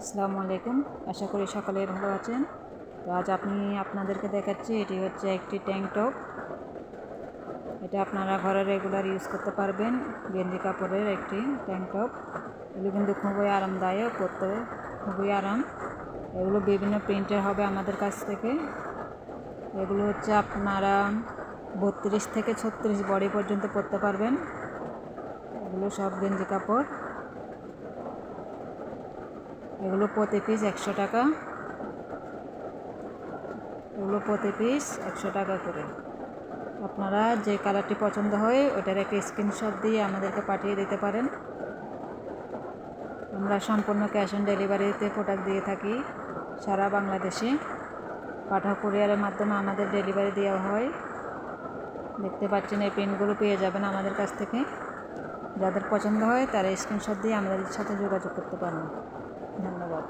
আসসালামু আলাইকুম। আশা করি সকলে ভালো আছেন। তো আজ আপনি আপনাদেরকে দেখাচ্ছি, এটি হচ্ছে একটি ট্যাঙ্ক টপ এটা আপনারা ঘরে রেগুলার ইউজ করতে পারবেন। গেঞ্জি কাপড়ের একটি ট্যাঙ্ক টপ এগুলো কিন্তু খুবই আরামদায়ক করতে খুবই আরাম। এগুলো বিভিন্ন প্রিন্টের হবে আমাদের কাছ থেকে। এগুলো হচ্ছে আপনারা বত্রিশ থেকে ছত্রিশ বডি পর্যন্ত পরতে পারবেন। এগুলো সব গেঞ্জি কাপড়। এগুলো প্রতি পিস একশো টাকা। এগুলো প্রতি পিস একশো টাকা করে। আপনারা যে কালারটি পছন্দ হয় ওটার একটা স্ক্রিনশট দিয়ে আমাদেরকে পাঠিয়ে দিতে পারেন। আমরা সম্পূর্ণ ক্যাশ অন ডেলিভারিতে প্রোডাক্ট দিয়ে থাকি সারা বাংলাদেশে। পাঠা কুরিয়ারের মাধ্যমে আমাদের ডেলিভারি দেওয়া হয়। দেখতে পাচ্ছেন, এই পেনগুলো পেয়ে যাবেন আমাদের কাছ থেকে। যাদের পছন্দ হয়, তারা স্ক্রিনশট দিয়ে আমাদের সাথে যোগাযোগ করতে পারেন। ধন্যবাদ।